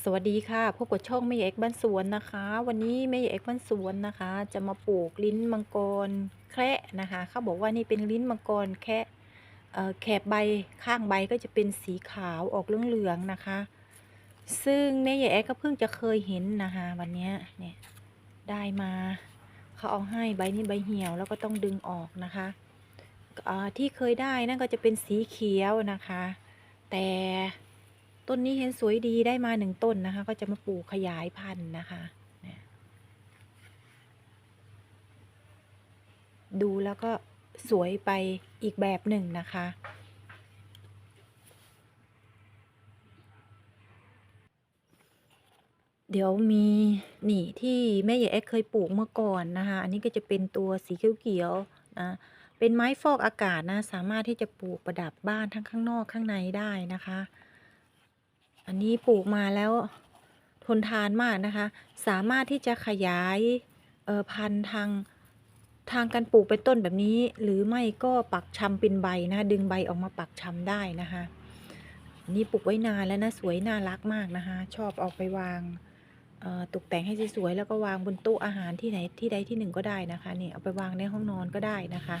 สวัสดีค่ะพบกับช่องแม่เอกบ้านสวนนะคะ วันนี้แม่เอกบ้านสวนนะคะ จะมาปลูกลิ้นมังกรแคระนะคะเขาบอกว่านี่เป็นลิ้นมังกรแค่แคบใบข้างใบก็จะเป็นสีขาวออกเหลืองๆนะคะ ซึ่งแม่ใหญ่เอกก็เพิ่งจะเคยเห็นนะคะวันนี้เนี่ยได้มาเขาเอาให้ใบนี้ใบเหี่ยวแล้วก็ต้องดึงออกนะคะที่เคยได้นั่นก็จะเป็นสีเขียวนะคะ แต่ ต้นนี้เห็นสวยดีได้มาหนึ่งต้นนะคะ ก็จะมาปลูกขยายพันธุ์นะคะดูแล้วก็สวยไปอีกแบบหนึ่งนะคะ เดี๋ยวมีนี่ที่แม่ใหญ่แอ๊กเคยปลูกเมื่อก่อนนะคะ อันนี้ก็จะเป็นตัวสีเขียวๆนะเป็นไม้ฟอกอากาศนะ สามารถที่จะปลูกประดับบ้านทั้งข้างนอกข้างในได้นะคะ อันนี้ปลูกมาแล้วทนทานมากนะคะ สามารถที่จะขยายออพันธุ์ทางทางการปลูกเป็นต้นแบบนี้ หรือไม่ก็ปักชำเป็นใบนะ ดึงใบออกมาปักชำได้นะคะอันนี้ปลูกไว้นานแล้วนะสวยน่ารักมากนะคะ ชอบเอาไปวางตกแต่งให้สวยๆแล้วก็วางบนโต๊ะอาหารที่ไหนที่ใดที่หนึ่งก็ได้นะคะนี่เอาไปวางในห้องนอนก็ได้นะคะ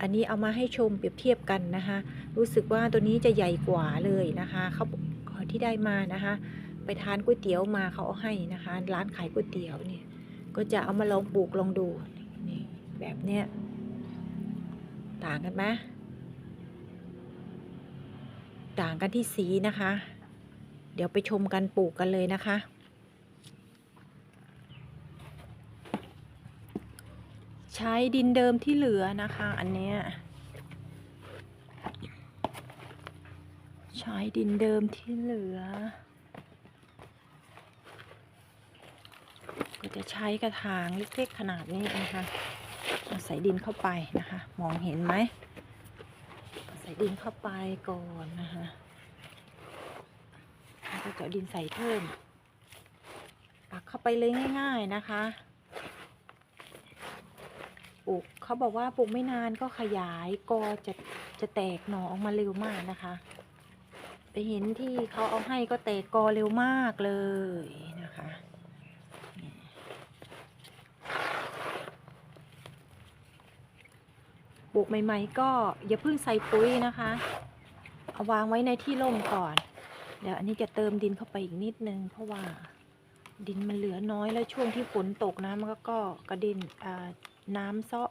อันนี้เอามาให้ชมเปรียบเทียบกันนะคะ รู้สึกว่าตัวนี้จะใหญ่กว่าเลยนะคะเขา ที่ได้มานะคะ ไปทานก๋วยเตี๋ยวมาเขาเอาให้นะคะ ร้านขายก๋วยเตี๋ยวเนี่ย ก็จะเอามาลองปลูกลองดูนี่แบบเนี้ยต่างกันไหมต่างกันที่สีนะคะ เดี๋ยวไปชมกันปลูกกันเลยนะคะ ใช้ดินเดิมที่เหลือนะคะ อันเนี้ย ใช้ดินเดิมที่เหลือ ก็จะใช้กระถางเล็กๆขนาดนี้นะคะใส่ดินเข้าไปนะคะ มองเห็นไหมใส่ดินเข้าไปก่อนนะคะแล้วก็จะเอาดินใส่เพิ่มปักเข้าไปเลยง่าย ๆนะคะปลูกเขาบอกว่าปลูกไม่นานก็ขยายกอจะจะแตกหน่อออกมาเร็วมากนะคะ ไปเห็นที่เขาเอาให้ก็แตกกอเร็วมากเลยนะคะปลูกใหม่ ๆ ก็อย่าเพิ่งใส่ปุ๋ยนะคะ เอาวางไว้ในที่ร่มก่อน เดี๋ยวอันนี้จะเติมดินเข้าไปอีกนิดนึง เพราะว่าดินมันเหลือน้อยแล้วช่วงที่ฝนตกนะมันก็ก็กระเด็นน้ำเซาะ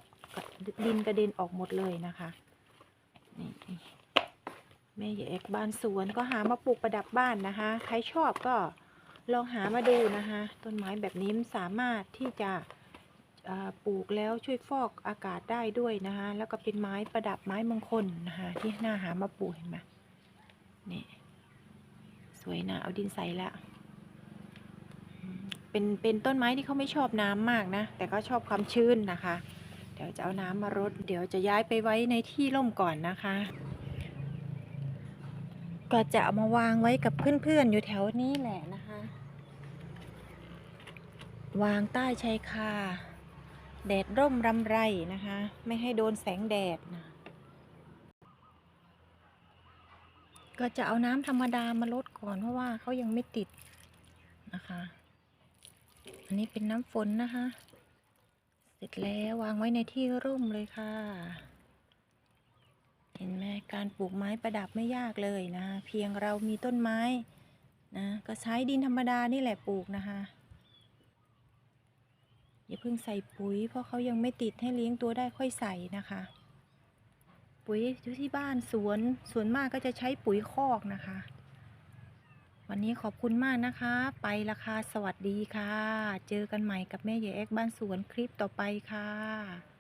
ดินกระเด็นออกหมดเลยนะคะนี่ แม่ใหญ่เอกบ้านสวนก็หามาปลูกประดับบ้านนะคะ ใครชอบก็ลองหามาดูนะคะ ต้นไม้แบบนี้มันสามารถที่จะปลูกแล้วช่วยฟอกอากาศได้ด้วยนะคะแล้วก็เป็นไม้ประดับไม้มงคลนะคะที่น่าหามาปลูกเห็นไหมนี่สวยนะเอาดินใส่ละเป็นเป็นต้นไม้ที่เขาไม่ชอบน้ำมากนะ แต่ก็ชอบความชื้นนะคะ เดี๋ยวจะเอาน้ำมารดเดี๋ยวจะย้ายไปไว้ในที่ร่มก่อนนะคะ ก็จะเอามาวางไว้กับเพื่อนๆอยู่แถวนี้แหละนะคะ วางใต้ชายคา แดดร่มรำไรนะคะ ไม่ให้โดนแสงแดดนะก็จะเอาน้ำธรรมดามาลดก่อนเพราะว่าเขายังไม่ติดนะคะ อันนี้เป็นน้ำฝนนะคะ เสร็จแล้ววางไว้ในที่ร่มเลยค่ะ เห็นไหมการปลูกไม้ประดับไม่ยากเลยนะ เพียงเรามีต้นไม้นะก็ใช้ดินธรรมดานี่แหละปลูกนะคะอย่าเพิ่งใส่ปุ๋ย เพราะเขายังไม่ติดให้เลี้ยงตัวได้ค่อยใส่นะคะ ปุ๋ยอยู่ที่บ้านสวนส่วนมากก็จะใช้ปุ๋ยคอกนะคะ วันนี้ขอบคุณมากนะคะ ไปราคาสวัสดีค่ะ เจอกันใหม่กับแม่ใหญ่แอกบ้านสวนคลิปต่อไปค่ะ